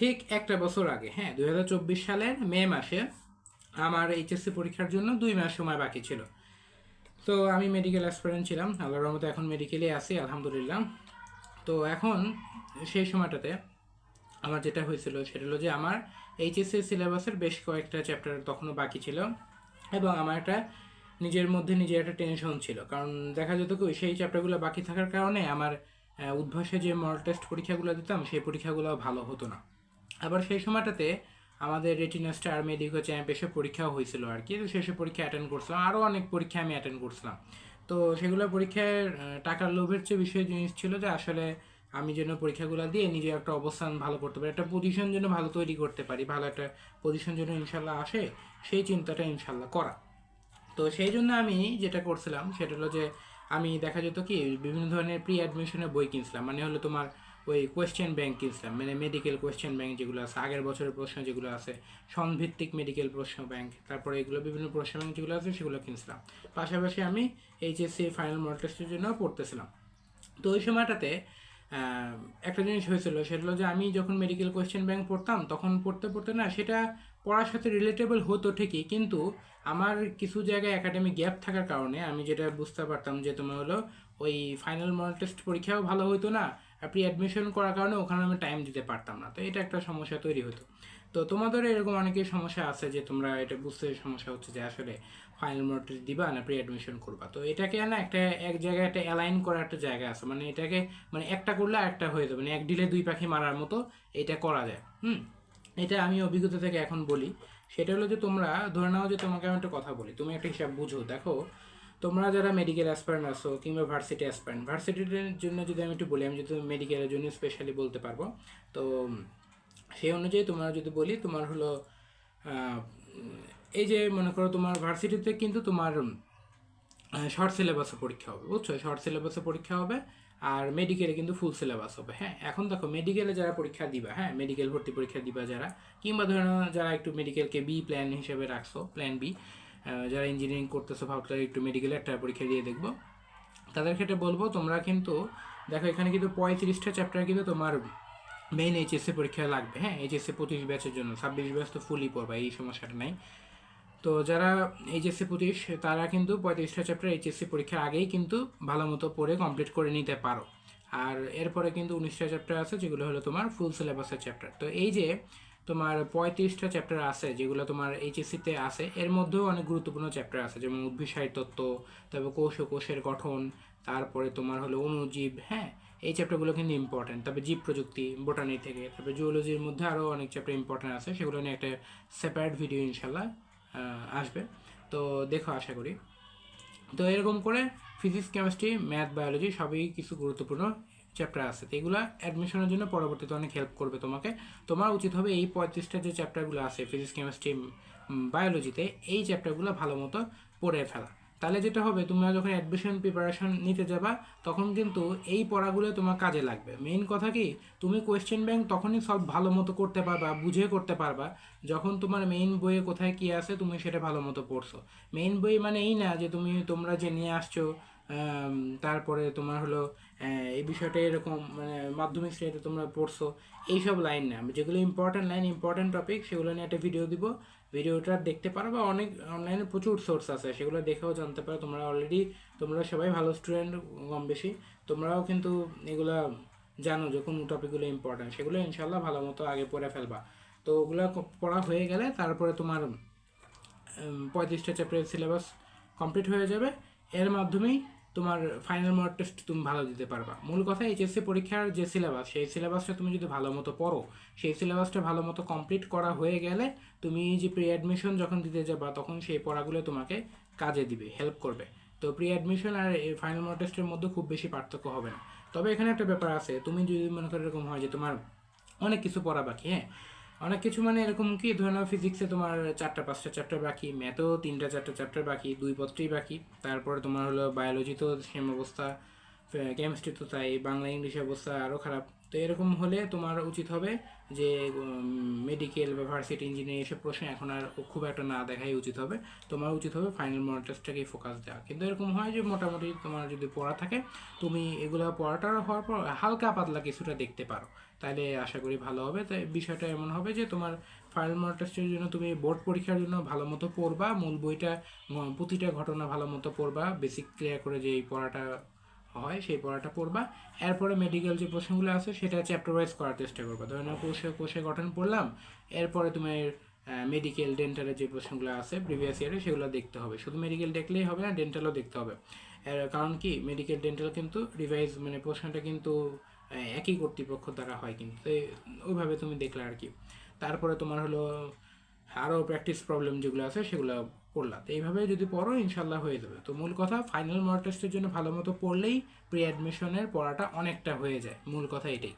ঠিক একটা বছর আগে হ্যাঁ দুই হাজার চব্বিশ সালের মে মাসে আমার এইচএসসি পরীক্ষার জন্য দুই মাস সময় বাকি ছিল। তো আমি মেডিকেল অ্যাসপিরেন্ট ছিলাম, আল্লাহর রহমতে এখন মেডিকেলে আছি, আলহামদুলিল্লাহ। তো এখন সেই সময়টাতে আমার যেটা হয়েছিল সেটা হলো যে আমার এইচএসসি সিলেবাসের বেশ কয়েকটা চ্যাপ্টার তখনও বাকি ছিল এবং আমার একটা নিজের মধ্যে নিজের একটা টেনশন ছিল। কারণ দেখা যেত কি, সেই চ্যাপ্টারগুলো বাকি থাকার কারণে আমার উদ্ভাসে যে মডেল টেস্ট পরীক্ষাগুলো দিতাম, সেই পরীক্ষাগুলো ভালো হতো না। আবার সেই সময়টাতে আমাদের রেটিনা স্টার মেডিকো চ্যাম্প এসব পরীক্ষাও হয়েছিল আর কি, তো সেসব পরীক্ষা অ্যাটেন্ড করছিলাম আরও অনেক পরীক্ষা আমি অ্যাটেন্ড করছিলাম। তো সেগুলো পরীক্ষায় টাকার লোভের চেয়ে বিষয় জিনিস ছিল যে আসলে আমি যেন পরীক্ষাগুলো দিয়ে নিজের একটা অবস্থান ভালো করতে পারি, একটা পজিশন যেন ভালো তৈরি করতে পারি, ভালো একটা পজিশন যেন ইনশাল্লাহ আসে, সেই চিন্তাটা ইনশাল্লাহ করা। তো সেই জন্য আমি যেটা করছিলাম, সেটা হলো যে আমি দেখা যেত কি বিভিন্ন ধরনের প্রি অ্যাডমিশনের বই কিনছিলাম মানে হলো তোমার ওই কোয়েশ্চেন ব্যাংক কিনছিলাম মানে মেডিকেল কোয়েশ্চেন ব্যাংক যেগুলো আছে, আগের বছরের প্রশ্ন যেগুলো আছে সনভিত্তিক মেডিকেল প্রশ্ন ব্যাংক তারপরে এগুলো বিভিন্ন প্রশ্ন ব্যাংক যেগুলো আছে সেগুলো কিনছিলাম। পাশাপাশি আমি এইচএসসি ফাইনাল মডেল টেস্টের জন্য পড়তেছিলাম। তো ওই সময়টাতে একটা জিনিস হয়েছিল, সেটা হলো যে আমি যখন মেডিকেল কোয়েশ্চেন ব্যাংক পড়তাম, তখন পড়তে পড়তে না সেটা পড়ার সাথে রিলেটেবল হতো ঠিকই, কিন্তু আমার কিছু জায়গায় একাডেমিক গ্যাপ থাকার কারণে আমি যেটা বুঝতে পারতাম যে তোমার হলো ওই ফাইনাল মডেল টেস্ট পরীক্ষাও ভালো হতো না প্রি অ্যাডমিশন করার কারণে ওখানে আমি টাইম দিতে পারতাম না। তো এটা একটা সমস্যা তৈরি হতো। তো তোমাদের এরকম অনেকের সমস্যা আছে যে তোমরা এটা বুঝতে সমস্যা হচ্ছে যে আসলে ফাইনাল মডেল টেস্ট দিবা না প্রি অ্যাডমিশন করবা। তো এটাকে না একটা এক জায়গায় একটা অ্যালাইন করার একটা জায়গা আছে। মানে এটাকে মানে একটা করলে একটা হয়ে যাবে। মানে এক ডিলে দুই পাখি মারার মতো এটা করা যায়। হুম? এটা আমি অভিজ্ঞতা থেকে এখন বলি। সেটা হলো যে তোমরা, ধরে নাও যে তোমাকে আমি একটা কথা বলি। তুমি একটা হিসাব বুঝো। দেখো তোমরা যারা মেডিকেল অ্যাসপারেন্ট আসো কিংবা ভার্সিটি অ্যাসপারেন্ট ভার্সিটির জন্য যদি আমি একটু বলি, আমি যদি মেডিকেলের জন্য স্পেশালি বলতে পারব, তো সেই অনুযায়ী তোমার যদি বলি, তোমার হলো এই যে মনে করো তোমার ভার্সিটিতে কিন্তু তোমার শর্ট সিলেবাসে পরীক্ষা হবে, বুঝছ? শর্ট সিলেবাসে পরীক্ষা হবে আর মেডিকেলে কিন্তু ফুল সিলেবাস হবে হ্যাঁ? এখন দেখো মেডিকেলে যারা পরীক্ষা দিবা হ্যাঁ? মেডিকেল ভর্তি পরীক্ষা দিবা যারা, কিংবা ধরো যারা একটু মেডিকেলকে বি প্ল্যান হিসেবে রাখছো প্ল্যান বি যারা ইঞ্জিনিয়ারিং করতেছো, ভাবছ একটু মেডিকেলে একটা পরীক্ষা দিয়ে দেখব। তাদের ক্ষেত্রে বলব, তোমরা কিন্তু, দেখো এখানে কিন্তু পঁয়ত্রিশটা চ্যাপ্টার কিন্তু তোমার মেইন এইচএসসি পরীক্ষা লাগবে। হ্যাঁ এইচএসসি পঁচিশ ব্যাচের জন্য, ছাব্বিশ ব্যাচ তো ফুলই পড়বা, এই সমস্যাটা নাই। তো যারা এইচএসসি পঁচিশ, তারা কিন্তু পঁয়ত্রিশটা চ্যাপ্টার এইচএসসি পরীক্ষার আগেই কিন্তু ভালো মতো পড়ে কমপ্লিট করে নিতে পারো। আর এরপরে কিন্তু উনিশটা চ্যাপ্টার আছে, যেগুলো হলো তোমার ফুল সিলেবাসের চ্যাপ্টার তো এই যে তোমার পঁয়ত্রিশটা চ্যাপ্টার আছে, যেগুলো তোমার এইচএসসিতে আছে, এর মধ্যেও অনেক গুরুত্বপূর্ণ চ্যাপ্টার আছে, যেমন উদ্ভিদসাহী তত্ত্ব, তারপর কোষ ও কোষের গঠন, তারপরে তোমার হলো অণুজীব হ্যাঁ? এই চ্যাপ্টারগুলো কিন্তু ইম্পর্টেন্ট তারপরে জীব প্রযুক্তি বোটানি থেকে, তারপরে জুওলজির মধ্যে আরও অনেক চ্যাপ্টার ইম্পর্টেন্ট আছে, সেগুলো নিয়ে একটা সেপারেট ভিডিও ইনশাল্লাহ আসবে। তো দেখো, আশা করি। তো এরকম করে ফিজিক্স কেমিস্ট্রি ম্যাথ বায়োলজি সবই কিছু গুরুত্বপূর্ণ চ্যাপ্টার আছে। তো এগুলো অ্যাডমিশনের জন্য পরবর্তীতে অনেক হেল্প করবে তোমাকে। তোমার উচিত হবে এই পঁয়ত্রিশটা যে চ্যাপ্টারগুলো আছে ফিজিক্স কেমিস্ট্রি বায়োলজিতে এই চ্যাপ্টারগুলো ভালো মতো পড়ে ফেলা। তাহলে যেটা হবে, তোমরা যখন অ্যাডমিশন প্রিপারেশন নিতে যাবা, তখন কিন্তু এই পড়াগুলো তোমার কাজে লাগবে। মেইন কথা কি, তুমি কোয়েশ্চেন ব্যাংক তখনই সলভ ভালো মতো করতে পারবা, বুঝে করতে পারবা, যখন তোমার মেইন বইয়ে কোথায় কি আছে, তুমি সেটা ভালো মতো পড়ছো। মেইন বই মানে এই না যে তুমি, তোমরা যে নিয়ে আসছো তারপরে তোমার হলো এই বিষয়টা এরকম মানে মাধ্যমিক শ্রেণীতে তোমরা পড়ছো, এইসব লাইন না আমি যেগুলো ইম্পর্টেন্ট লাইন ইম্পর্টেন্ট টপিক সেগুলো নিয়ে একটা ভিডিও দিব। ভিডিওটা দেখতে পারো বা অনেক অনলাইনে প্রচুর সোর্স আছে, সেগুলো দেখেও জানতে পারো। তোমরা অলরেডি তোমরা সবাই ভালো স্টুডেন্ট কম বেশি। তোমরাও কিন্তু এগুলা জানো যে কোন টপিকগুলো ইম্পর্টেন্ট সেগুলো ইনশাল্লাহ ভালো মতো আগে পড়ে ফেলবা। তো ওগুলো পড়া হয়ে গেলে তারপরে তোমার পঁয়ত্রিশটা চ্যাপ্টারের সিলেবাস কমপ্লিট হয়ে যাবে। এর মাধ্যমেই তোমার ফাইনাল মক টেস্ট তুমি ভালো দিতে পারবা। মূল কথা এইচএসসি পরীক্ষার যে সিলেবাস সেই সিলেবাসটা তুমি যদি ভালো মতো পড়ো, সেই সিলেবাসটা ভালো মতো কমপ্লিট করা হয়ে গেলে তুমি যে প্রি অ্যাডমিশন যখন দিতে যাবা, তখন সেই পড়াগুলো তোমাকে কাজে দিবে হেল্প করবে। তো প্রি অ্যাডমিশন আর ফাইনাল মক টেস্টের মধ্যে খুব বেশি পার্থক্য হবে না। তবে এখানে একটা ব্যাপার আছে, তুমি যদি মনে করো এরকম হয় যে তোমার অনেক কিছু পড়া বাকি হ্যাঁ? অনেক কিছু মানে এরকম কি? ধরে নাও ফিজিক্সে তোমার চারটা, পাঁচটা চ্যাপ্টার বাকি ম্যাথেও তিনটা, চারটা চ্যাপ্টার বাকি, দুই পত্রেই বাকি। তারপরে তোমার হলো বায়োলজি তো সেম অবস্থা কেমিস্ট্রি তো তাই, বাংলা ইংলিশ অবস্থা আরও খারাপ। তো এরকম হলে তোমার উচিত হবে যে মেডিকেল বা ভার্সিটি ইঞ্জিনিয়ারিং এসব প্রশ্ন এখন আর খুব একটা না দেখাই উচিত হবে। তোমার উচিত হবে ফাইনাল মডেল টেস্টটাকেই ফোকাস দেওয়া। কিন্তু এরকম হয় যে মোটামুটি তোমার যদি পড়া থাকে, তুমি এগুলো পড়াটা হওয়ার পর হালকা পাতলা কিছুটা দেখতে পারো। তাহলে আশা করি ভালো হবে। তাই বিষয়টা এমন হবে যে, তোমার ফাইনাল মডেল টেস্টের জন্য তুমি বোর্ড পরীক্ষার জন্য ভালো মতো পড়বা, মূল বইটা প্রতিটা ঘটনা ভালো মতো পড়বা বেসিক ক্লিয়ার করে যে এই পড়াটা হয় সেই পড়াটা পড়বা। এরপরে মেডিকেল যে প্রশ্নগুলো আছে, সেটা চ্যাপ্টার ওয়াইজ করার চেষ্টা করবা। ধরে নাও কোষে কোষে গঠন পড়লাম, এরপরে তুমি মেডিকেল ডেন্টালের যে প্রশ্নগুলো আছে প্রিভিয়াস ইয়ারে সেগুলো দেখতে হবে। শুধু মেডিকেল দেখলেই হবে না ডেন্টালও দেখতে হবে। কারণ কি? মেডিকেল ডেন্টাল কিন্তু রিভাইজ মানে প্রশ্নটা কিন্তু একই কর্তৃপক্ষ দ্বারা হয় কিন্তু। ওইভাবে তুমি দেখলে আর কি। তারপরে তোমার হলো আরও প্র্যাকটিস প্রবলেম যেগুলো আছে সেগুলো পড়লা। তো এইভাবে যদি পড়ো ইনশাল্লাহ হয়ে যাবে। তো মূল কথা ফাইনাল মক টেস্টের জন্য ভালো মতো পড়লেই প্রি অ্যাডমিশনের পড়াটা অনেকটা হয়ে যায়। মূল কথা এটাই।